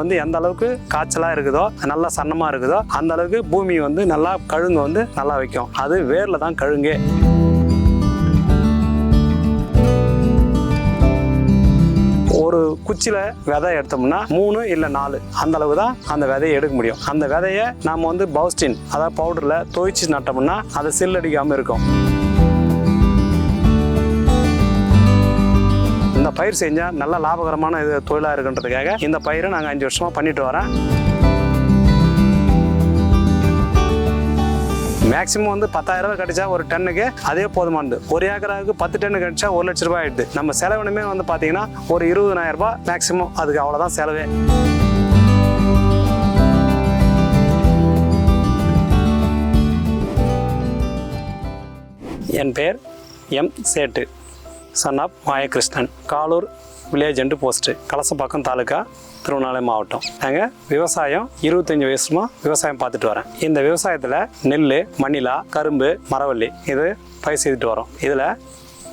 வந்து எந்த அளவுக்கு காய்ச்சலாக இருக்குதோ நல்லா சன்னமாக இருக்குதோ அந்த அளவுக்கு பூமி வந்து நல்லா கழுங்கு வந்து நல்லா வைக்கும். அது வேரில் தான் கழுங்கே. ஒரு குச்சியில் விதை எடுத்தோம்னா மூணு இல்லை நாலு. அந்த அளவு தான் அந்த விதையை எடுக்க முடியும். அந்த விதையை நாம் வந்து பவுஸ்டின் அதாவது பவுடரில் துவைச்சு நட்டோம்னா அது சில்லடிக்காமல் இருக்கும். இந்த பயிர் செஞ்சால் நல்ல லாபகரமான இது தொழிலாக இருக்குன்றதுக்காக இந்த பயிரை நாங்கள் அஞ்சு வருஷமாக பண்ணிட்டு வரோம். மேக்ஸிமம் வந்து பத்தாயிரம் ரூபாய் கிடைச்சா ஒரு டன்னுக்கு அதே போதுமானது. ஒரு ஏக்கராவுக்கு பத்து டன்னு கிடைச்சா ஒரு லட்ச ரூபாய் ஆயிடுது. நம்ம செலவுனுமே வந்து பார்த்தீங்கன்னா ஒரு இருபதனாயிரம் ரூபாய் மேக்ஸிமம் அதுக்கு அவ்வளோதான் செலவே. என் பெயர் M Settu. Son of Mayakrishnan Kalur village and post Kalasapakkam taluk Tiruvannamalai மாவட்டம். நாங்கள் விவசாயம் இருபத்தஞ்சி வருஷமாக விவசாயம் பார்த்துட்டு வரேன் இந்த விவசாயத்தில் நெல் மணிலா கரும்பு மரவள்ளி இது பயிர் செய்துட்டு வரோம் இதில்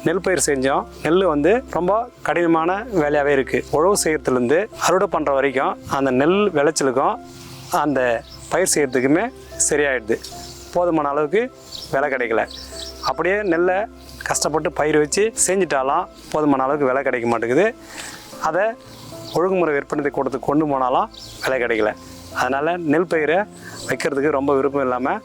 நெல் பயிர் செஞ்சோம். நெல் வந்து ரொம்ப கடினமான வேலையாகவே இருக்குது உழவு செய்யறதுலேருந்து அறுவடை பண்ணுற வரைக்கும் அந்த நெல் விளைச்சலுக்கும் அந்த பயிர் செய்கிறதுக்குமே சரியாயிடுது. போதுமான அளவுக்கு விலை கிடைக்கல. அப்படியே நெல்லை கஷ்டப்பட்டு பயிர் வச்சு செஞ்சிட்டாலும் போதுமான அளவுக்கு விலை கிடைக்க மாட்டேங்குது. அதை ஒழுங்குமுறை விற்பனை கொடுத்து கொண்டு போனாலும் விலை கிடைக்கல. அதனால் நெல் பயிரை வைக்கிறதுக்கு ரொம்ப விருப்பம் இல்லாமல்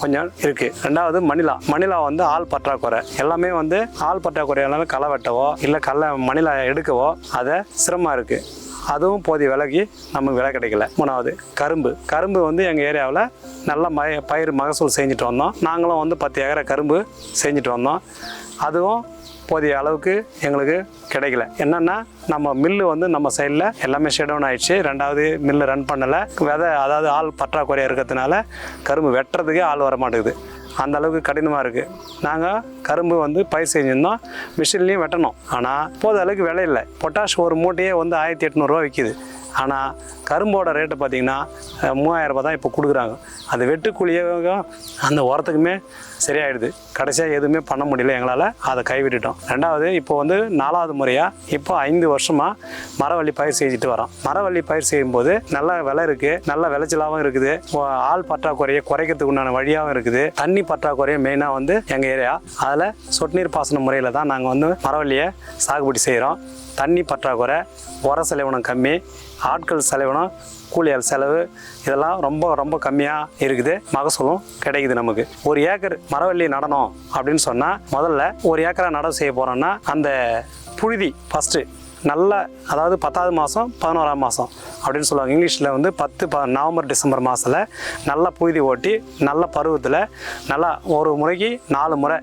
கொஞ்சம் இருக்குது ரெண்டாவது மணிலா. மணிலா வந்து ஆள் பற்றாக்குறை. எல்லாமே வந்து ஆள் பற்றாக்குறையால களை வெட்டவோ இல்லை கல்லை மணிலா எடுக்கவோ அதை சிரமமாக இருக்குது அதுவும் போதிய விலைக்கு நமக்கு விலை கிடைக்கல. மூணாவது கரும்பு. கரும்பு வந்து எங்கள் ஏரியாவில் நல்ல மய பயிர் மகசூல் செஞ்சுட்டு வந்தோம். நாங்களும் வந்து பத்து ஏக்கரை கரும்பு செஞ்சுட்டு வந்தோம். அதுவும் போதிய அளவுக்கு எங்களுக்கு கிடைக்கல. என்னென்னா நம்ம மில்லு வந்து நம்ம சைடில் எல்லாமே ஷட் டவுன் ஆயிடுச்சு. ரெண்டாவது மில்லு ரன் பண்ணலை. விதை அதாவது ஆள் பற்றாக்குறையாக இருக்கிறதுனால கரும்பு வெட்டுறதுக்கே ஆள் வர மாட்டேங்குது அந்த அளவுக்கு கடினமாக இருக்குது நாங்கள் கரும்பு வந்து பயிர் செஞ்சுருந்தோம். மிஷின்லேயும் வெட்டணும். ஆனால் போத அளவுக்கு விலையில்லை பொட்டாஷ் ஒரு மூட்டையே வந்து ஆயிரத்தி எட்நூறுரூவா விற்கிது ஆனால் கரும்போட ரேட்டு பார்த்திங்கன்னா மூவாயிரரூபா தான் இப்போ கொடுக்குறாங்க. அது வெட்டுக்குழியாக அந்த உரத்துக்குமே சரியாயிடுது. கடைசியாக எதுவுமே பண்ண முடியல எங்களால். அதை கைவிட்டுட்டோம். ரெண்டாவது இப்போ வந்து நாலாவது முறையாக இப்போ ஐந்து வருஷமாக மரவள்ளி பயிர் செஞ்சுட்டு வரோம். மரவள்ளி பயிர் செய்யும்போது நல்ல விலை இருக்குது நல்ல விளைச்சலாகவும் இருக்குது. ஆள் பற்றாக்குறையை குறைக்கிறதுக்கு உண்டான வழியாகவும் இருக்குது. தண்ணி பற்றாக்குறையும் மெயினாக வந்து எங்கள் ஏரியா அதில் சொட்டு நீர் பாசன முறையில் தான் நாங்கள் வந்து மரவள்ளியை சாகுபடி செய்கிறோம் தண்ணி பற்றாக்குறை உர செலவினம் கம்மி ஆட்கள் செலவினம் கூலியால் செலவு இதெல்லாம் ரொம்ப ரொம்ப கம்மியாக இருக்குது. மகசூலும் கிடைக்குது நமக்கு. ஒரு ஏக்கர் மரவள்ளி நடணும் அப்படின்னு சொன்னால் முதல்ல ஒரு ஏக்கரை நடவு செய்ய போகிறோன்னா அந்த புழுதி ஃபஸ்ட்டு நல்ல அதாவது பத்தாவது மாதம் பதினோராம் மாதம் அப்படின்னு சொல்லுவாங்க. இங்கிலீஷில் வந்து பத்து ப நவம்பர் டிசம்பர் மாதத்தில் நல்லா புழுதி ஓட்டி நல்ல பருவத்தில் நல்லா ஒரு முறைக்கு நாலு முறை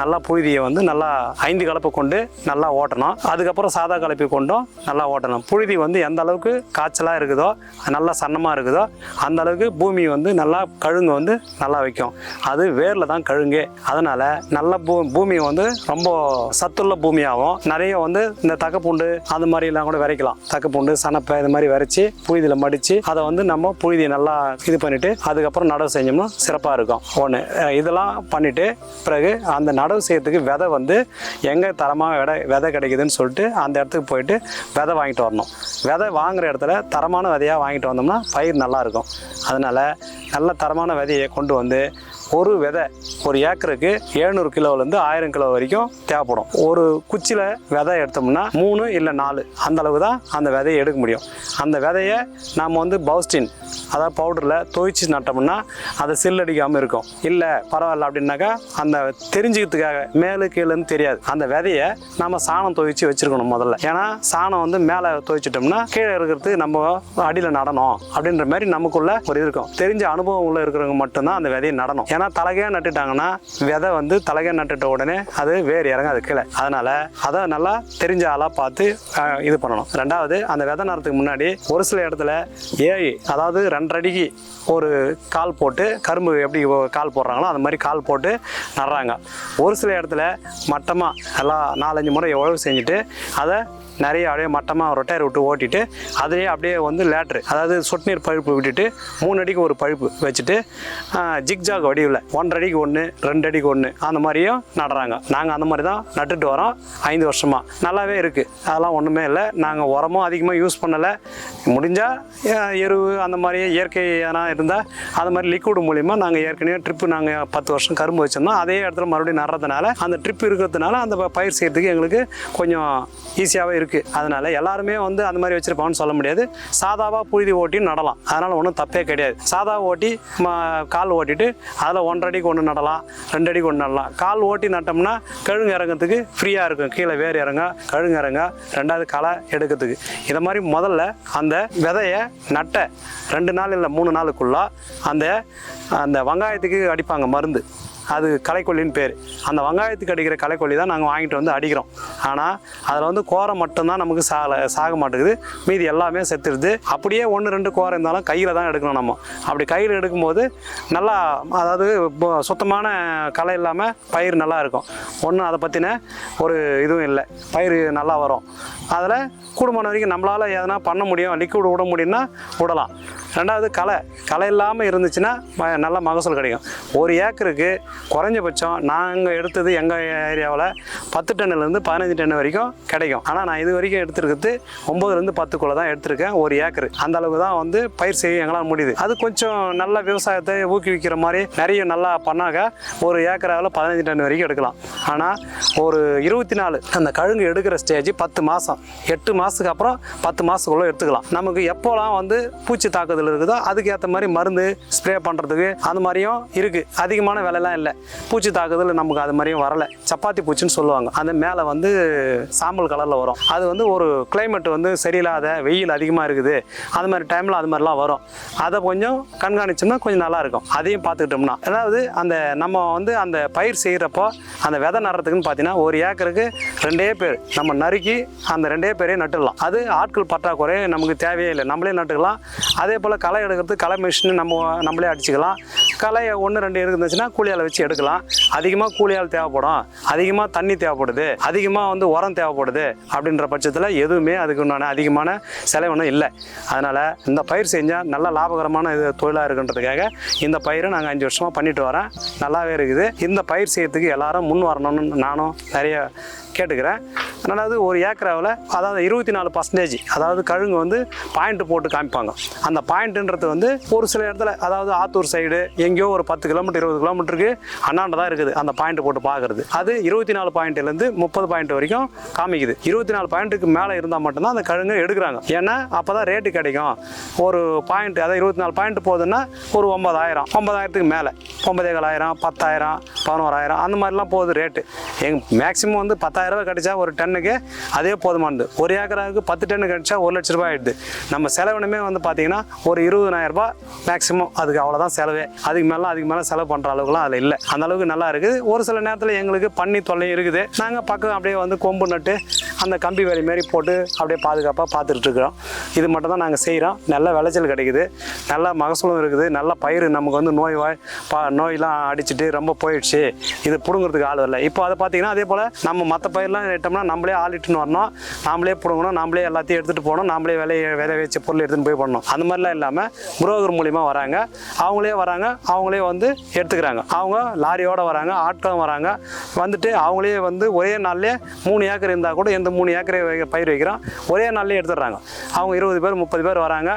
நல்லா புழுதியை வந்து நல்லா ஐந்து கலப்பு கொண்டு நல்லா ஓட்டணும். அதுக்கப்புறம் சாதா கலப்பை கொண்டும் நல்லா ஓட்டணும். புழுதி வந்து எந்த அளவுக்கு காய்ச்சலாக இருக்குதோ நல்லா சன்னமாக இருக்குதோ அந்த அளவுக்கு பூமி வந்து நல்லா கழுங்கு வந்து நல்லா வைக்கும். அது வேரில் தான் கழுங்கே. அதனால் நல்ல பூ பூமி வந்து ரொம்ப சத்துள்ள பூமியாகவும் நிறைய வந்து இந்த தக்கப்பூண்டு அது மாதிரிலாம் கூட விதைக்கலாம். தக்கப்பூண்டு சனப்பை இது மாதிரி விரைச்சி புழுதியில் மடித்து அதை வந்து நம்ம புழுதியை நல்லா இது பண்ணிவிட்டு அதுக்கப்புறம் நடவு செஞ்சோம்னா சிறப்பாக இருக்கும். ஒன்று இதெல்லாம் பண்ணிவிட்டு பிறகு அந்த நடவு செய்யறதுக்கு விதை வந்து எங்கே தரமாக விதை விதை கிடைக்குதுன்னு சொல்லிட்டு அந்த இடத்துக்கு போயிட்டு விதை வாங்கிட்டு வரணும். விதை வாங்குற இடத்துல தரமான விதையாக வாங்கிட்டு வந்தோம்னா பயிர் நல்லாயிருக்கும் அதனால் நல்ல தரமான விதையை கொண்டு வந்து ஒரு விதை ஒரு ஏக்கருக்கு எழுநூறு கிலோலேருந்து ஆயிரம் கிலோ வரைக்கும் தேவைப்படும். ஒரு குச்சியில் விதை எடுத்தோம்னா மூணு இல்லை நாலு அந்த அளவு தான் அந்த விதையை எடுக்க முடியும். அந்த விதையை நாம் வந்து பவுஸ்டின் அதாவது பவுடரில் துவைச்சு நட்டோம்னா அது சில்லடிக்காமல் இருக்கும். இல்லை பரவாயில்ல அப்படின்னாக்கா அந்த தெரிஞ்சுக்கிறதுக்காக மேலு கீழேன்னு தெரியாது. அந்த விதையை நம்ம சாணம் துவைச்சு வச்சுருக்கணும் முதல்ல. ஏன்னா சாணம் வந்து மேலே துவைச்சிட்டோம்னா கீழே இருக்கிறது நம்ம அடியில் நடணும் அப்படின்ற மாதிரி நமக்குள்ள ஒரு இருக்கும். தெரிஞ்ச அனுபவம் உள்ள இருக்கிறவங்க மட்டும்தான் அந்த விதையை நடணும். ஏன்னா தலைகையாக நட்டுட்டாங்கன்னா விதை வந்து தலைகையாக நட்டுட்ட உடனே அது வேர் இறங்காது கீழே. அதனால் அதை நல்லா தெரிஞ்ச ஆளாக பார்த்து இது பண்ணணும். ரெண்டாவது அந்த விதை நடுறதுக்கு முன்னாடி ஒரு சில இடத்துல ஏழு அதாவது ரெண்டடிக்கு அடிக்கு ஒரு கால் போட்டு கரும்பு எப்படி கால் போடுறாங்களோ அந்த மாதிரி கால் போட்டு நடுறாங்க. ஒரு சில இடத்துல மட்டமாக எல்லாம் நாலஞ்சு முறை உழவு செஞ்சுட்டு அதை நிறைய அப்படியே மட்டமாக ரொட்டையர் விட்டு ஓட்டிட்டு அதிலே அப்படியே வந்து லேட்ரு அதாவது சொட்டு நீர் பழுப்பு விட்டுட்டு மூணு அடிக்கு ஒரு பழுப்பு வச்சுட்டு ஜிக்ஜாக் வடிவில் ஒன்றரை அடிக்கு ஒன்று ரெண்டு அடிக்கு ஒன்று அந்த மாதிரியும் நடுறாங்க. நாங்கள் அந்த மாதிரி தான் நட்டுட்டு வரோம் ஐந்து வருஷமாக நல்லாவே இருக்குது அதெல்லாம் ஒன்றுமே இல்லை. நாங்கள் உரமும் அதிகமாக யூஸ் பண்ணலை. முடிஞ்சால் எருவு அந்த மாதிரி இயற்கை எதனா இருந்தால் அந்த மாதிரி லிக்விட் மூலிமா நாங்கள் ஏற்கனவே ட்ரிப்பு நாங்கள் பத்து வருஷம் கரும்பு வச்சிருந்தோம். அதே இடத்துல மறுபடியும் நடுறதுனால அந்த ட்ரிப் இருக்கிறதுனால அந்த பயிர் செய்கிறதுக்கு எங்களுக்கு கொஞ்சம் ஈஸியாகவே இருக்குது அதனால் எல்லாருமே வந்து அந்த மாதிரி வச்சுருப்பாங்கன்னு சொல்ல முடியாது. சாதாவாக புழுதி ஓட்டி நடலாம். அதனால் ஒன்றும் தப்பே கிடையாது. சாதா ஓட்டி கால் ஓட்டிட்டு அதில் ஒன்றரை அடிக்கு ஒன்று நடலாம் ரெண்டு அடிக்கு ஒன்று நடலாம். கால் ஓட்டி நட்டோம்னா கழுங்கு இறங்கிறதுக்கு ஃப்ரீயாக இருக்கும். கீழே வேர் இறங்க கழுங்கு இறங்க ரெண்டாவது களை எடுக்கிறதுக்கு. இதை மாதிரி முதல்ல அந்த விதையை நட்ட ரெண்டு நாள் இல்லை மூணு நாளுக்குள்ளே அந்த அந்த வெங்காயத்துக்கு அடிப்பாங்க மருந்து. அது களைக்கொல்லின்னு பேர். அந்த வெங்காயத்துக்கு அடிக்கிற களைக்கொல்லி தான் நாங்கள் வாங்கிட்டு வந்து அடிக்கிறோம். ஆனால் அதில் வந்து கோரை மட்டும்தான் நமக்கு சாலை சாக மாட்டேங்குது. மீதி எல்லாமே செத்துடுது அப்படியே ஒன்று ரெண்டு கோரை இருந்தாலும் கையில் தான் எடுக்கணும் நம்ம. அப்படி கையில் எடுக்கும்போது நல்லா அதாவது சுத்தமான களை இல்லாமல் பயிர் நல்லா இருக்கும். ஒன்றும் அதை பற்றின ஒரு இதுவும் இல்லை. பயிர் நல்லா வரும். அதில் கூடுமான வரைக்கும் நம்மளால் எதனா பண்ண முடியும் லிக்விட் விட முடியும்னா விடலாம். ரெண்டாவது களை. களை இல்லாமல் இருந்துச்சுன்னா நல்ல மகசூல் கிடைக்கும். ஒரு ஏக்கருக்கு குறைஞ்சபட்சம் நாங்கள் எடுத்தது எங்கள் ஏரியாவில் பத்து டன்னுலேருந்து பதினஞ்சு டன் வரைக்கும் கிடைக்கும். ஆனால் நான் இது வரைக்கும் எடுத்துருக்கிறது ஒம்பதுலேருந்து பத்துக்குள்ளே தான் எடுத்திருக்கேன் ஒரு ஏக்கர். அந்த அளவுக்கு தான் வந்து பயிர் செய்ய எங்களால் முடியுது. அது கொஞ்சம் நல்ல விவசாயத்தை ஊக்குவிக்கிற மாதிரி நிறைய நல்லா பண்ணாக்க ஒரு ஏக்கராவில் பதினஞ்சு டன் வரைக்கும் எடுக்கலாம். ஆனால் ஒரு இருபத்தி நாலு அந்த கழுங்கு எடுக்கிற ஸ்டேஜ் பத்து மாதம் எட்டு மாதத்துக்கு அப்புறம் பத்து மாதத்துக்குள்ளே எடுத்துக்கலாம். நமக்கு எப்போலாம் வந்து பூச்சி தாக்குதல் இருக்குதோ அதுக்கு ஏற்ற மாதிரி மருந்து ஸ்ப்ரே பண்ணுறதுக்கு அந்த மாதிரியும் இருக்குது அதிகமான விலைலாம் இல்லை. பூச்சி தாக்குதல் நமக்கு அது மாதிரியும் வரலை. சப்பாத்தி பூச்சின்னு சொல்லுவாங்க. அந்த மேலே வந்து சாம்பல் கலரில் வரும். அது வந்து ஒரு கிளைமேட் வந்து சரியில்லாத வெயில் அதிகமாக இருக்குது. அது மாதிரி டைமில் அது மாதிரிலாம் வரும். அதை கொஞ்சம் கண்காணிச்சோம்னா கொஞ்சம் நல்லா இருக்கும். அதையும் பார்த்துக்கிட்டோம்னா. அதாவது அந்த நம்ம வந்து அந்த பயிர் செய்கிறப்போ அந்த விதை நடுறதுக்குன்னு பார்த்தீங்கன்னா ஒரு ஏக்கருக்கு ரெண்டே பேர். நம்ம நறுக்கி அந்த ரெண்டே பேரையும் நட்டுடலாம். அது ஆட்கள் பற்றாக்குறை நமக்கு தேவையே இல்லை. நம்மளே நட்டுக்கலாம். அதே போல் களை எடுக்கிறது களை மிஷின் நம்ம நம்மளே அடிச்சுக்கலாம். களை ஒன்று ரெண்டு இருந்துச்சுன்னா கூலியால் வச்சு எடுக்கலாம். அதிகமாக கூலியால் தேவைப்படும். அதிகமாக தண்ணி தேவைப்படுது. அதிகமாக வந்து உரம் தேவைப்படுது அப்படின்ற பட்சத்தில் எதுவுமே அதுக்கு உண்டான அதிகமான செலவினம் இல்லை. அதனால் இந்த பயிர் செஞ்சால் நல்ல லாபகரமான இது தொழிலாக இருக்குன்றதுக்காக இந்த பயிரை நாங்கள் அஞ்சு வருஷமாக பண்ணிட்டு வரேன் நல்லாவே இருக்குது. இந்த பயிர் செய்யறதுக்கு எல்லாரும் முன் வரணும்னு நானும் நிறைய கேட்டுக்கிறேன். ரெண்டாவது ஒரு ஏக்கராவில் அதாவது இருபத்தி நாலு பர்சன்டேஜ் அதாவது கழுங்கு வந்து பாயிண்ட் போட்டு காமிப்பாங்க. அந்த பாயிண்ட்டுன்றது வந்து ஒரு சில இடத்துல அதாவது ஆத்தூர் சைடு எங்கேயோ ஒரு பத்து கிலோமீட்டர் இருபது கிலோமீட்டருக்கு அண்ணாண்ட தான் இருக்குது அந்த பாயிண்ட் போட்டு பார்க்குறது. அது இருபத்தி நாலு பாயிண்ட்லேருந்து முப்பது பாயிண்ட் வரைக்கும் காமிக்குது. இருபத்தி நாலு பாயிண்ட்டுக்கு மேலே இருந்தால் மட்டும்தான் அந்த கழுங்கு எடுக்கிறாங்க. ஏன்னா அப்போ தான் ரேட்டு கிடைக்கும். ஒரு பாயிண்ட் அதாவது இருபத்தி நாலு பாயிண்ட் போகுதுன்னா ஒரு ஒன்பதாயிரம். ஒன்பதாயிரத்துக்கு மேலே. ஒன்பதேகாலாயிரம் பத்தாயிரம் பதினோராயிரம் அந்த மாதிரிலாம் போகுது ரேட்டு எங் மேக்ஸிமம் வந்து பத்தாயிரரூபா கிடச்சா ஒரு டன்னுக்கு அதே போதுமானது. ஒரு ஏக்கராவுக்கு பத்து டன்னு கிடைச்சா ஒரு லட்ச ரூபாய் ஆயிடுது. நம்ம செலவினமே வந்து பார்த்தீங்கன்னா ஒரு இருபதனாயிரரூபா மேக்ஸிமம் அதுக்கு அவ்வளோதான் செலவே. அதுக்கு மேலே அதுக்கு மேலே செலவு பண்ணுற அளவுக்குலாம் அதில் இல்லை. அந்த அளவுக்கு நல்லா இருக்குது. ஒரு சில நேரத்தில் எங்களுக்கு பண்ணி தொல்லையும் இருக்குது. நாங்கள் பக்கம் அப்படியே வந்து கொம்பு நட்டு அந்த கம்பி வேலி மாரி போட்டு அப்படியே பாதுகாப்பாக பார்த்துட்டு இருக்கிறோம். இது மட்டும் தான் நாங்கள் செய்கிறோம் நல்ல விளைச்சல் கிடைக்குது. நல்ல மகசூலும் இருக்குது. நல்ல பயிர் நமக்கு வந்து நோய் வாய் பா நோயெலாம் அடிச்சிட்டு ரொம்ப போயிடுச்சு. இது பிடுங்கிறதுக்கு ஆள் வரல. இப்போ அதை பார்த்தீங்கன்னா அதே போல் நம்ம மற்ற பயிரெலாம் இட்டோம்னா நம்மளே ஆள் இட்டுன்னு வரணும். நாமளே பிடுங்கணும் நாமளே எல்லாத்தையும் எடுத்துகிட்டு போகணும் நாமளே விலைய விலை வச்ச பொருள் எடுத்துன்னு போய் பண்ணணும் அந்த மாதிரிலாம் இல்லாமல் புரோகர் மூலிமா வராங்க. அவங்களே வராங்க அவங்களே வந்து எடுத்துக்கிறாங்க. அவங்க லாரியோட வராங்க ஆட்களும் வராங்க. வந்துட்டு அவங்களே வந்து ஒரே நாள்லேயே மூணு ஏக்கர் இருந்தால் கூட எந்த மூணு ஏக்கரை பயிர் வைக்கிறோம். ஒரே நாள்லேயே எடுத்துடுறாங்க. அவங்க இருபது பேர் முப்பது பேர் வராங்க.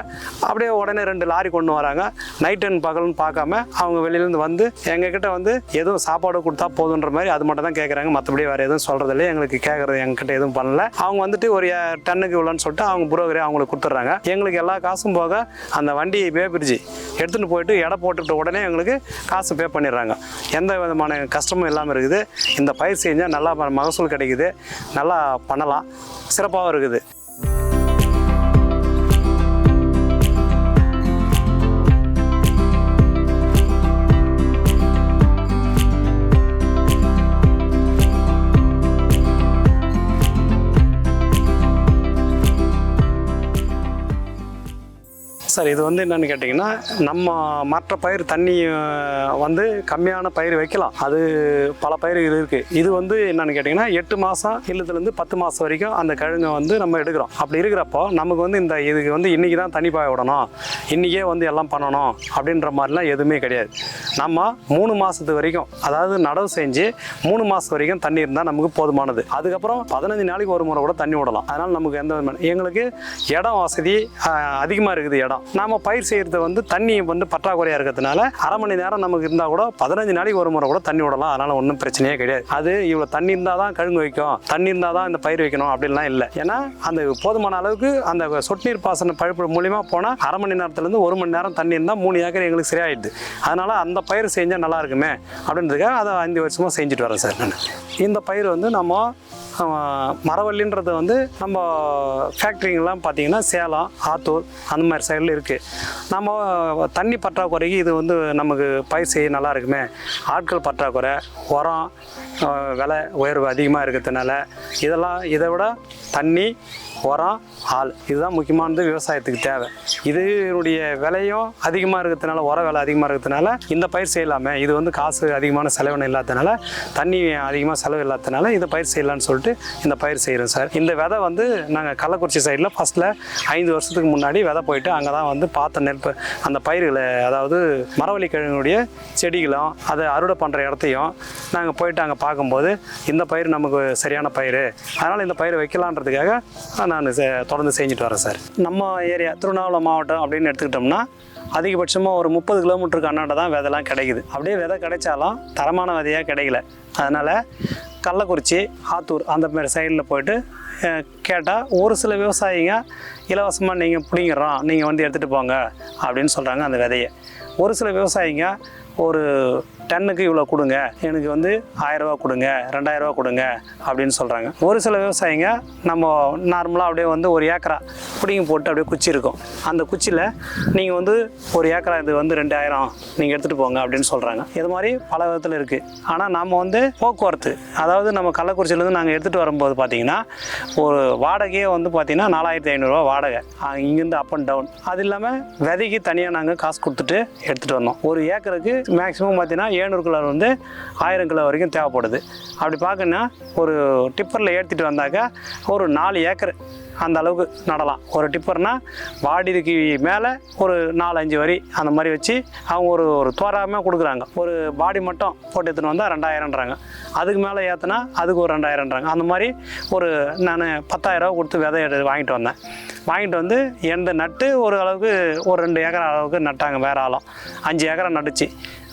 அப்படியே உடனே ரெண்டு லாரி கொண்டு வராங்க. நைட் அண்ட் பகல்னு பார்க்காம அவங்க வெளியிலேருந்து வந்து எங்ககிட்ட வந்து எதுவும் சாப்பாடு கொடுத்தா போதுன்ற மாதிரி அது மட்டும் தான் கேட்குறாங்க மற்றபடி வேறு எதுவும் சொல்கிறது இல்லை எங்களுக்கு கேட்குறது எங்ககிட்ட எதுவும் பண்ணல. அவங்க வந்துட்டு ஒரு டன்னுக்கு இவ்வளோன்னு சொல்லிட்டு அவங்க புரோக்கரே அவங்களுக்கு கொடுத்துட்றாங்க. எங்களுக்கு எல்லா காசும் போக அந்த வண்டி பே பிரிட்ஜி எடுத்துகிட்டு போயிட்டு எடை போட்டுட்டு உடனே எங்களுக்கு காசு பே பண்ணிடுறாங்க. எந்த விதமான கஷ்டமும் இல்லாமல் இருக்குது. இந்த பயிர் செஞ்சால் நல்லா மகசூல் கிடைக்குது. நல்லா பண்ணலாம். சிறப்பாகவும் இருக்குது. சார் இது வந்து என்னன்னு கேட்டிங்கன்னா நம்ம மற்ற பயிர் தண்ணி வந்து கம்மியான பயிர் வைக்கலாம். அது பல பயிர் இது இருக்குது இது வந்து என்னன்னு கேட்டிங்கன்னா எட்டு மாதம் இல்லத்துலேருந்து பத்து மாதம் வரைக்கும் அந்த கிழங்கை வந்து நம்ம எடுக்கிறோம். அப்படி இருக்கிறப்போ நமக்கு வந்து இந்த இதுக்கு வந்து இன்றைக்கி தான் தண்ணி பாய விடணும். இன்றைக்கே வந்து எல்லாம் பண்ணணும். அப்படின்ற மாதிரிலாம் எதுவுமே கிடையாது. நம்ம மூணு மாதத்து வரைக்கும் அதாவது நடவு செஞ்சு மூணு மாதம் வரைக்கும் தண்ணி இருந்தால் நமக்கு போதுமானது. அதுக்கப்புறம் பதினஞ்சு நாளைக்கு ஒரு முறை கூட தண்ணி விடலாம். அதனால் நமக்கு எந்த விதமான எங்களுக்கு இடம் வசதி அதிகமாக இருக்குது இடம். நாம் பயிர் செய்கிறது வந்து தண்ணி வந்து பற்றாக்குறையாக இருக்கிறதுனால அரை மணி நேரம் நமக்கு இருந்தால் கூட பதினஞ்சு நாளைக்கு ஒரு முறை கூட தண்ணி விடலாம். அதனால் ஒன்றும் பிரச்சனையே கிடையாது. அது இவ்வளோ தண்ணி இருந்தால் தான் கழுங்கு வைக்கும். தண்ணி இருந்தால் தான் இந்த பயிர் வைக்கணும் அப்படின்லாம் இல்லை. ஏன்னா அந்த போதுமான அளவுக்கு அந்த சொட்டு நீர் பாசன பழுப்பு மூலியமாக போனால் அரை மணி நேரத்துலேருந்து ஒரு மணி நேரம் தண்ணி இருந்தால் மூணு ஏக்கர் எங்களுக்கு சரியாயிடுது. அதனால் அந்த பயிர் செஞ்சால் நல்லா இருக்குமே அப்படின்றதுக்காக அதை அஞ்சு வருஷமாக செஞ்சுட்டு வரேன் சார் நான். இந்த பயிர் வந்து நம்ம மரவள்ளின்றது வந்து நம்ம ஃபேக்ட்ரிங்கெலாம் பார்த்தீங்கன்னா சேலம் ஆத்தூர் அந்த மாதிரி சைடில் இருக்குது நம்ம தண்ணி பற்றாக்குறைக்கு இது வந்து நமக்கு பயிர் செய்ய நல்லா இருக்குமே. ஆட்கள் பற்றாக்குறை உரம் விலை உயர்வு அதிகமாக இருக்கிறதுனால இதெல்லாம் இதை விட தண்ணி உரம் ஆள். இதுதான் முக்கியமானது விவசாயத்துக்கு தேவை. இதனுடைய விலையும் அதிகமாக இருக்கிறதுனால உர விலை அதிகமாக இருக்கிறதுனால இந்த பயிர் செய்யலாமே. இது வந்து காசு அதிகமான செலவினம் இல்லாததுனால தண்ணி அதிகமாக செலவு இல்லாததுனால இந்த பயிர் செய்யலாம்னு சொல்லிட்டு இந்த பயிர் செய்கிறோம் சார். இந்த விதை வந்து நாங்கள் கள்ளக்குறிச்சி சைடில் ஃபஸ்ட்டில் ஐந்து வருஷத்துக்கு முன்னாடி விதை போயிட்டு அங்கே தான் வந்து பார்த்த நெற்பு அந்த பயிர்களை அதாவது மரவள்ளி கிழங்குடைய செடிகளும் அதை அறுவடை பண்ணுற இடத்தையும் நாங்கள் போயிட்டு அங்கே பார்க்கும்போது இந்த பயிர் நமக்கு சரியான பயிர். அதனால் இந்த பயிர் பண்ணுறதுக்காக நான் தொடர்ந்து செஞ்சுட்டு வரேன் சார். நம்ம ஏரியா திருவண்ணாமலை மாவட்டம் அப்படின்னு எடுத்துக்கிட்டோம்னா அதிகபட்சமாக ஒரு முப்பது கிலோமீட்டருக்கு அண்ணாண்ட தான் விதைலாம் கிடைக்குது. அப்படியே விதை கிடைச்சாலும் தரமான விதையாக கிடைக்கல. அதனால் கள்ளக்குறிச்சி ஆத்தூர் அந்த மாதிரி சைடில் போயிட்டு கேட்டால் ஒரு சில விவசாயிங்க இலவசமாக நீங்கள் பிடிங்கிறோம் நீங்கள் வந்து எடுத்துகிட்டு போங்க அப்படின்னு சொல்கிறாங்க அந்த விதையை. ஒரு சில விவசாயிங்க ஒரு டன்னுக்கு இவ்வளோ கொடுங்க எனக்கு வந்து ஆயிரரூவா கொடுங்க ரெண்டாயிரரூவா கொடுங்க அப்படின்னு சொல்கிறாங்க ஒரு சில விவசாயிங்க நம்ம நார்மலாக அப்படியே வந்து ஒரு ஏக்கரா பிடிங்க போட்டு அப்படியே குச்சி இருக்கும். அந்த குச்சியில் நீங்கள் வந்து ஒரு ஏக்கரா இது வந்து ரெண்டாயிரம் நீங்கள் எடுத்துகிட்டு போங்க அப்படின்னு சொல்கிறாங்க இது மாதிரி பல விதத்தில் இருக்குது ஆனால் நம்ம வந்து போக்குவரத்து அதாவது நம்ம கள்ளக்குறிச்சியிலேருந்து நாங்கள் எடுத்துகிட்டு வரும்போது பார்த்திங்கன்னா ஒரு வாடகையே வந்து பார்த்தீங்கன்னா நாலாயிரத்தி ஐநூறுரூவா வாடகை. இங்கேருந்து அப் அண்ட் டவுன் அது இல்லாமல் விதைக்கு தனியாக நாங்கள் காசு கொடுத்துட்டு எடுத்துகிட்டு வந்தோம். ஒரு ஏக்கருக்கு மேக்ஸிமம் பார்த்தீங்கன்னா ஏழ்நூறு கிலோ வந்து ஆயிரம் கிலோ வரைக்கும் தேவைப்படுது. அப்படி பார்க்கணுன்னா ஒரு டிப்பரில் ஏற்றிட்டு வந்தாக்கா ஒரு நாலு ஏக்கர் அந்த அளவுக்கு நடலாம். ஒரு டிப்பர்னா வாடிக்கு மேலே ஒரு நாலஞ்சு வரி அந்த மாதிரி வச்சு அவங்க ஒரு ஒரு தோராயமாக கொடுக்குறாங்க. ஒரு பாடி மட்டும் போட்டு எடுத்துன்னு வந்தால் ரெண்டாயிரம்ன்றாங்க. அதுக்கு மேலே ஏற்றுனா அதுக்கு ஒரு ரெண்டாயிரம்ன்றாங்க. அந்த மாதிரி ஒரு நான் பத்தாயிரரூவா கொடுத்து விதை எடு வாங்கிட்டு வந்தேன். வாங்கிட்டு வந்து எந்த நட்டு ஒரு அளவுக்கு ஒரு ரெண்டு ஏக்கர் அளவுக்கு நட்டாங்க வேற ஆளும். அஞ்சு ஏக்கரை நட்டுச்சு.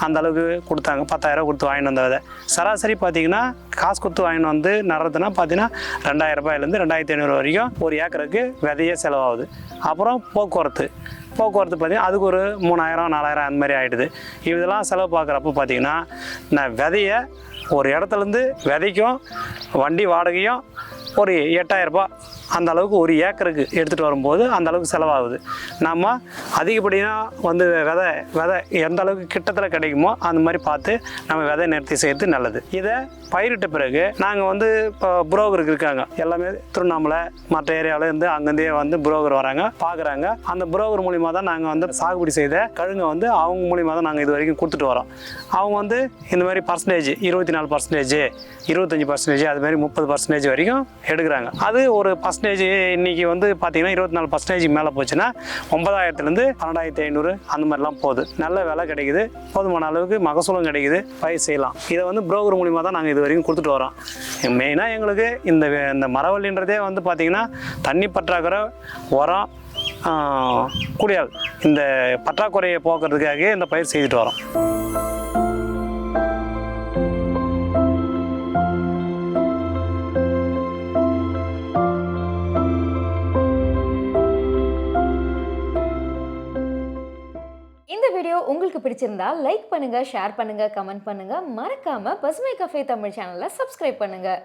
அந்த அளவுக்கு கொடுத்தாங்க. பத்தாயிரம் கொடுத்து வாங்கிட்டு வந்த விதை சராசரி பார்த்தீங்கன்னா காசு கொடுத்து வாங்கிட்டு வந்து நடுறதுனா பார்த்தீங்கன்னா ரெண்டாயிரம் ரூபாயிலேருந்து ரெண்டாயிரத்தி ஐநூறு வரைக்கும் ஒரு ஏக்கருக்கு விதையே செலவாகுது. அப்புறம் போக்குவரத்து. போக்குவரத்து பார்த்தீங்கன்னா அதுக்கு ஒரு மூணாயிரம் நாலாயிரம் அந்த மாதிரி ஆகிடுது இதெல்லாம் செலவு பார்க்குறப்ப பார்த்தீங்கன்னா நான் விதைய ஒரு இடத்துலேருந்து விதைக்கும் வண்டி வாடகையும் ஒரு எட்டாயிரரூபா அந்த அளவுக்கு ஒரு ஏக்கருக்கு எடுத்துகிட்டு வரும்போது அந்த அளவுக்கு செலவாகுது. நம்ம அதிகப்படியாக வந்து விதை விதை எந்த அளவுக்கு கிட்டத்தில் கிடைக்குமோ அந்த மாதிரி பார்த்து நம்ம விதை நிறுத்தி செய்கிறது நல்லது. இதை பயிரிட்ட பிறகு நாங்கள் வந்து இப்போ புரோக்கருக்கு இருக்காங்க. எல்லாமே திருவண்ணாமலை மற்ற ஏரியாவில் இருந்து அங்கேருந்தே வந்து புரோக்கர் வராங்க பார்க்குறாங்க அந்த புரோக்கர் மூலிமா தான் நாங்கள் வந்து சாகுபடி செய்த கழுங்கை வந்து அவங்க மூலிமா தான் நாங்கள் இது வரைக்கும் கொடுத்துட்டு வரோம். அவங்க வந்து இந்த மாதிரி பர்சன்டேஜ் இருபத்தி நாலு பர்சன்டேஜ் இருபத்தஞ்சி பர்சன்டேஜ் அது மாதிரி முப்பது பர்சன்டேஜ் வரைக்கும் எடுக்கிறாங்க. அது ஒரு பர்சன்டேஜ் இன்னைக்கு வந்து பார்த்தீங்கன்னா இருபத்தி நாலு பர்சன்டேஜ் மேலே போச்சுன்னா ஒன்பதாயிரத்துலேருந்து பன்னெண்டாயிரத்தி ஐநூறு அந்த மாதிரிலாம் போகுது. நல்ல விலை கிடைக்குது. போதுமான அளவுக்கு மகசூலும் கிடைக்குது. பயிர் செய்யலாம். இதை வந்து புரோக்கர் மூலிமா தான் நாங்கள் இது வரைக்கும் கொடுத்துட்டு வரோம். மெயினாக எங்களுக்கு இந்த வே- இந்த மரவள்ளின்றதே வந்து பார்த்திங்கன்னா தண்ணி பற்றாக்குறை உரம் குடியால் இந்த பற்றாக்குறையை போக்குறதுக்காகவே இந்த பயிர் செய்துட்டு வரோம். பிடிச்சிருந்தா லைக் பண்ணுங்கள் ஷேர் பண்ணுங்கள் கமெண்ட் பண்ணுங்கள் மறக்காமல் பசுமை கஃபே தமிழ் சேனலை சப்ஸ்கிரைப் பண்ணுங்கள்